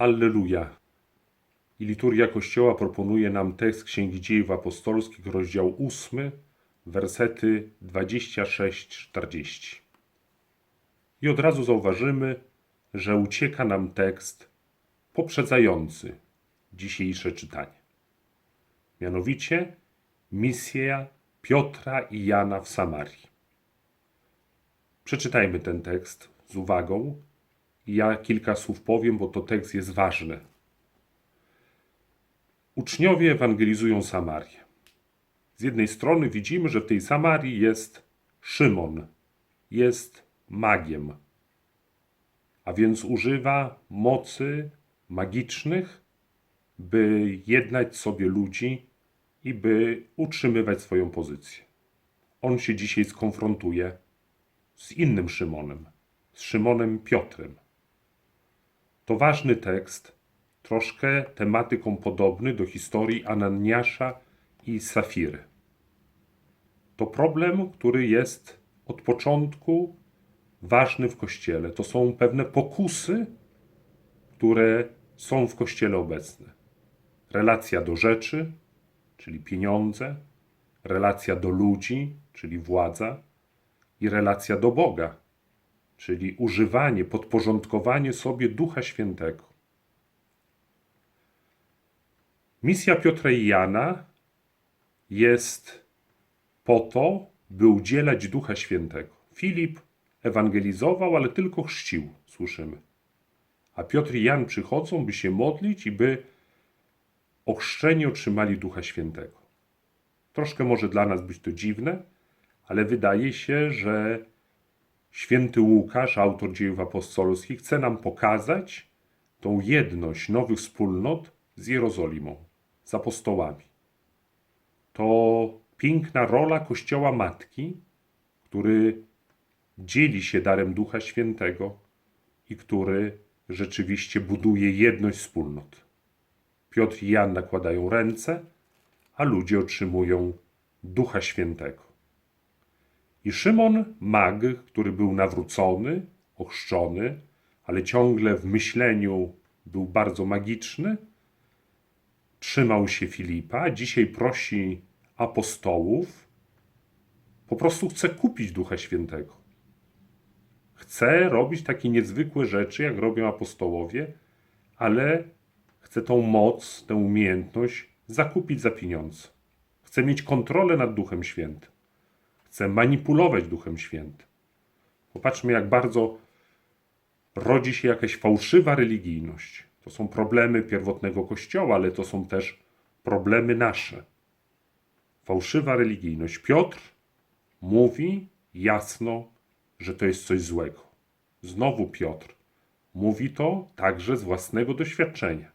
Alleluja. I liturgia Kościoła proponuje nam tekst Księgi Dziejów Apostolskich, rozdział 8, wersety 26-40. I od razu zauważymy, że ucieka nam tekst poprzedzający dzisiejsze czytanie. Mianowicie misja Piotra i Jana w Samarii. Przeczytajmy ten tekst z uwagą. Ja kilka słów powiem, bo to tekst jest ważny. Uczniowie ewangelizują Samarię. Z jednej strony widzimy, że w tej Samarii jest Szymon, jest magiem, a więc używa mocy magicznych, by jednać sobie ludzi i by utrzymywać swoją pozycję. On się dzisiaj skonfrontuje z innym Szymonem, z Szymonem Piotrem. To ważny tekst, troszkę tematyką podobny do historii Ananiasza i Safiry. To problem, który jest od początku ważny w Kościele. To są pewne pokusy, które są w Kościele obecne. Relacja do rzeczy, czyli pieniądze, relacja do ludzi, czyli władza, i relacja do Boga, czyli używanie, podporządkowanie sobie Ducha Świętego. Misja Piotra i Jana jest po to, by udzielać Ducha Świętego. Filip ewangelizował, ale tylko chrzcił, słyszymy. A Piotr i Jan przychodzą, by się modlić i by ochrzczeni otrzymali Ducha Świętego. Troszkę może dla nas być to dziwne, ale wydaje się, że święty Łukasz, autor dziejów apostolskich, chce nam pokazać tą jedność nowych wspólnot z Jerozolimą, z apostołami. To piękna rola Kościoła Matki, który dzieli się darem Ducha Świętego i który rzeczywiście buduje jedność wspólnot. Piotr i Jan nakładają ręce, a ludzie otrzymują Ducha Świętego. I Szymon Mag, który był nawrócony, ochrzczony, ale ciągle w myśleniu był bardzo magiczny, trzymał się Filipa, dzisiaj prosi apostołów, po prostu chce kupić Ducha Świętego. Chce robić takie niezwykłe rzeczy, jak robią apostołowie, ale chce tą moc, tę umiejętność zakupić za pieniądze. Chce mieć kontrolę nad Duchem Świętym. Chce manipulować Duchem Świętym. Popatrzmy, jak bardzo rodzi się jakaś fałszywa religijność. To są problemy pierwotnego Kościoła, ale to są też problemy nasze. Fałszywa religijność. Piotr mówi jasno, że to jest coś złego. Znowu Piotr mówi to także z własnego doświadczenia,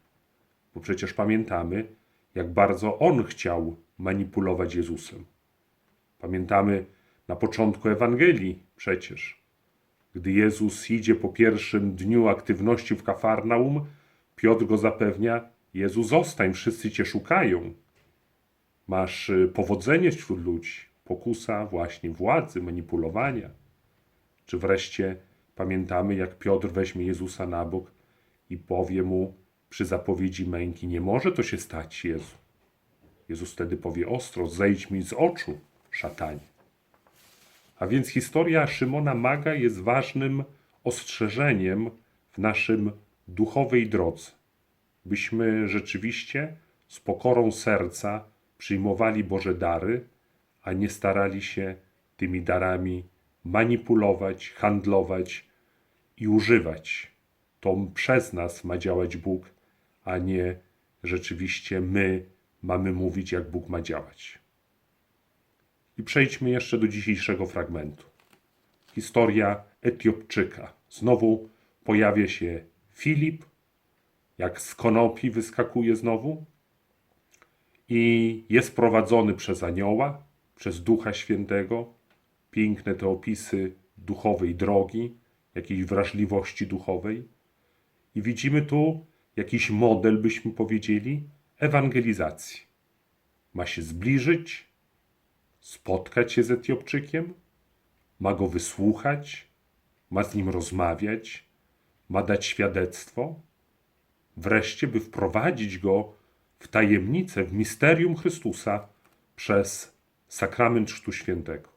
bo przecież pamiętamy, jak bardzo on chciał manipulować Jezusem. Pamiętamy na początku Ewangelii przecież, gdy Jezus idzie po pierwszym dniu aktywności w Kafarnaum, Piotr go zapewnia: Jezu, zostań, wszyscy cię szukają. Masz y, powodzenie wśród ludzi, pokusa właśnie władzy, manipulowania. Czy wreszcie pamiętamy, jak Piotr weźmie Jezusa na bok i powie mu przy zapowiedzi męki: Nie może to się stać, Jezu. Jezus wtedy powie ostro: Zejdź mi z oczu, szatanie. A więc historia Szymona Maga jest ważnym ostrzeżeniem w naszym duchowej drodze, byśmy rzeczywiście z pokorą serca przyjmowali Boże dary, a nie starali się tymi darami manipulować, handlować i używać. To przez nas ma działać Bóg, a nie rzeczywiście my mamy mówić, jak Bóg ma działać. I przejdźmy jeszcze do dzisiejszego fragmentu. Historia Etiopczyka. Znowu pojawia się Filip, jak z konopi wyskakuje znowu i jest prowadzony przez anioła, przez Ducha Świętego. Piękne te opisy duchowej drogi, jakiejś wrażliwości duchowej. I widzimy tu jakiś model, byśmy powiedzieli, ewangelizacji. Ma się zbliżyć, spotkać się z Etiopczykiem, ma go wysłuchać, ma z nim rozmawiać, ma dać świadectwo, wreszcie, by wprowadzić go w tajemnicę, w misterium Chrystusa przez sakrament Chrztu Świętego.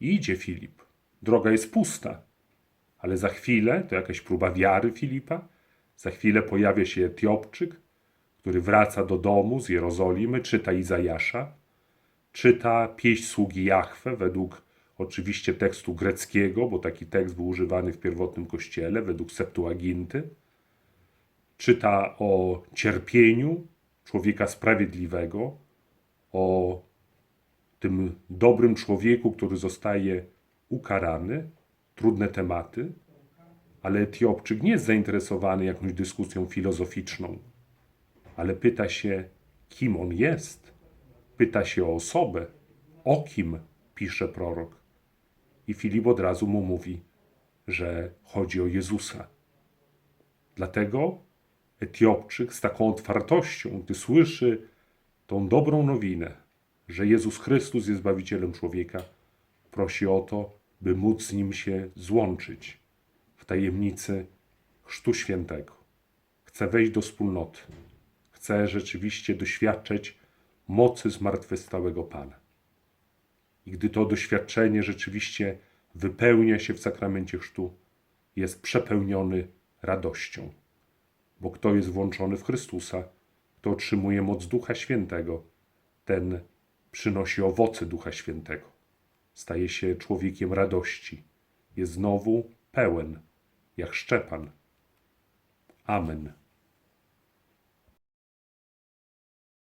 I idzie Filip. Droga jest pusta, ale za chwilę, to jakaś próba wiary Filipa, za chwilę pojawia się Etiopczyk, który wraca do domu z Jerozolimy, czyta Izajasza, czyta pieśń sługi Jahwe według oczywiście tekstu greckiego, bo taki tekst był używany w pierwotnym kościele, według Septuaginty. Czyta o cierpieniu człowieka sprawiedliwego, o tym dobrym człowieku, który zostaje ukarany, trudne tematy, ale Etiopczyk nie jest zainteresowany jakąś dyskusją filozoficzną, ale pyta się, kim on jest. Pyta się o osobę, o kim pisze prorok. I Filip od razu mu mówi, że chodzi o Jezusa. Dlatego Etiopczyk z taką otwartością, gdy słyszy tą dobrą nowinę, że Jezus Chrystus jest Zbawicielem człowieka, prosi o to, by móc z Nim się złączyć w tajemnicy Chrztu Świętego. Chce wejść do wspólnoty. Chce rzeczywiście doświadczyć mocy zmartwychwstałego Pana. I gdy to doświadczenie rzeczywiście wypełnia się w sakramencie chrztu, jest przepełniony radością. Bo kto jest włączony w Chrystusa, kto otrzymuje moc Ducha Świętego, ten przynosi owoce Ducha Świętego. Staje się człowiekiem radości. Jest znowu pełen, jak Szczepan. Amen.